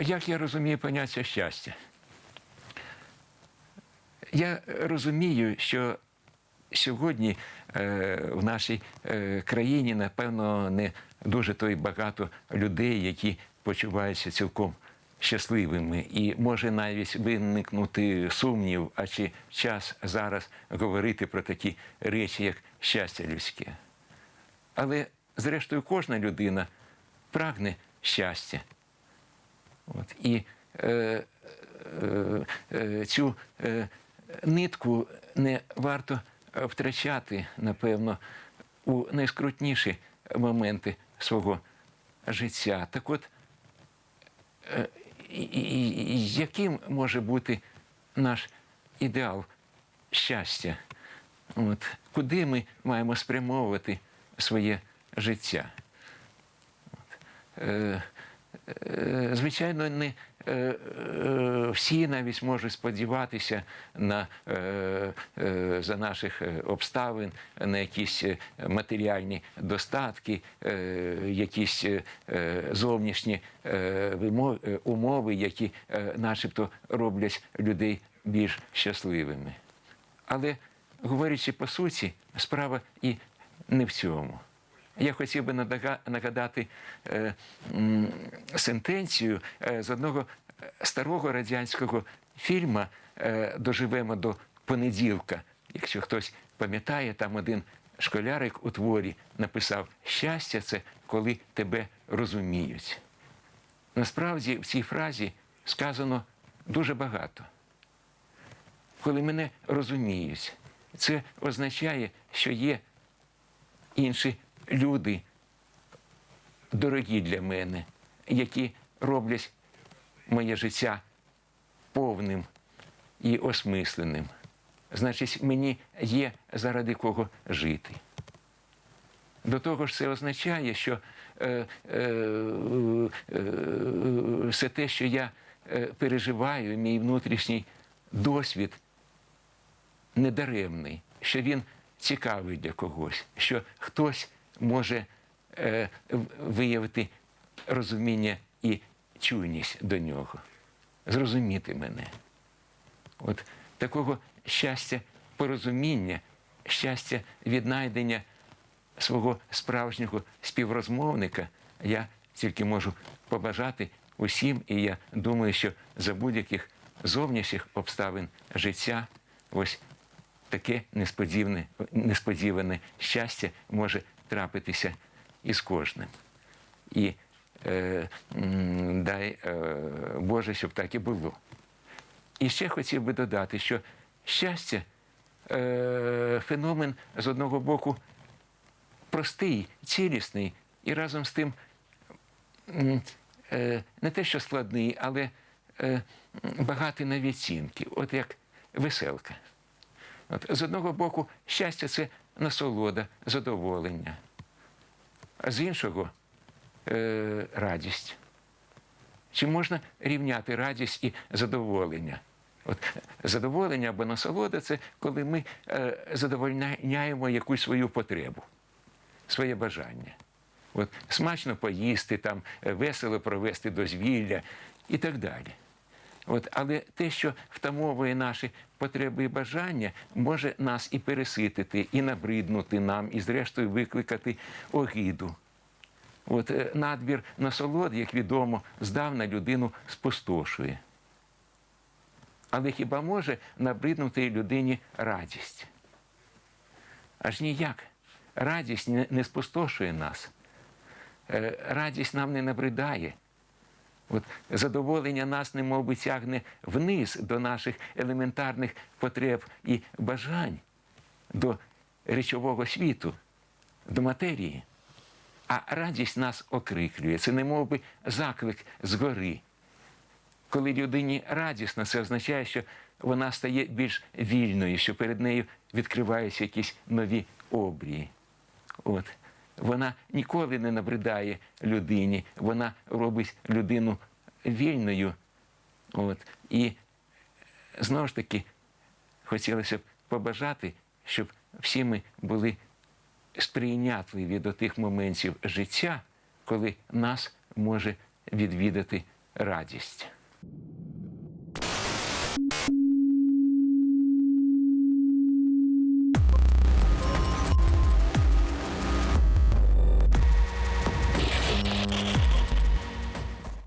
Як я розумію поняття щастя? Я розумію, що сьогодні е, в нашій е, країні, напевно, не дуже то й багато людей, які почуваються цілком щасливими. І може навіть виникнути сумнів, а чи час зараз говорити про такі речі, як щастя людське. Але, зрештою, кожна людина прагне щастя. От. І е, е, е, цю е, нитку не варто втрачати, напевно, у найскрутніші моменти свого життя. Так от, е, яким може бути наш ідеал щастя? От. Куди ми маємо спрямовувати своє життя? Е, е, звичайно, не е, е, всі навіть можуть сподіватися на, е, е, за наших е, обставин на якісь е, матеріальні достатки, е, якісь е, е, зовнішні е, е, умови, які е, начебто роблять людей більш щасливими. Але говорячи по суті, справа і не в цьому. Я хотів би нагадати е, сентенцію е, з одного е, старого радянського фільму Доживемо до понеділка. Якщо хтось пам'ятає, там один школярик у творі написав Щастя це коли тебе розуміють. Насправді в цій фразі сказано дуже багато коли мене розуміють. Це означає, що є інші люди, дорогі для мене, які роблять моє життя повним і осмисленим. Значить, мені є заради кого жити. До того ж, це означає, що е, е, е, все те, що я е, переживаю, мій внутрішній досвід недаремний, що він цікавий для когось, що хтось може е, виявити розуміння і чуйність до нього, зрозуміти мене. От такого щастя порозуміння, щастя віднайдення свого справжнього співрозмовника я тільки можу побажати усім, і я думаю, що за будь-яких зовнішніх обставин життя ось таке несподіване, несподіване щастя може трапитися із кожним. І е, дай е, Боже, щоб так і було. І ще хотів би додати, що щастя е, феномен з одного боку простий, цілісний і разом з тим е, не те, що складний, але е, багатий на відцінки, от як веселка. От, з одного боку, щастя це насолода, задоволення, а з іншого е, радість. Чи можна рівняти радість і задоволення? От задоволення або насолода це коли ми е, задовольняємо якусь свою потребу, своє бажання. От, смачно поїсти, там, е, весело провести дозвілля і так далі. От, але те, що втамовує наші потреби і бажання, може нас і переситити, і набриднути нам, і зрештою викликати огиду. От е, надбір насолод, як відомо, здавна людину спустошує. Але хіба може набриднути людині радість? Аж ніяк. Радість не спустошує нас. Е, Радість нам не набридає. От задоволення нас немов би тягне вниз до наших елементарних потреб і бажань, до речового світу, до матерії. А радість нас окриклює. Це немов би заклик згори. Коли людині радісно, це означає, що вона стає більш вільною, що перед нею відкриваються якісь нові обрії. От. Вона ніколи не набридає людині, вона робить людину вільною. От. І знову ж таки хотілося б побажати, щоб всі ми були сприйнятливі до тих моментів життя, коли нас може відвідати радість.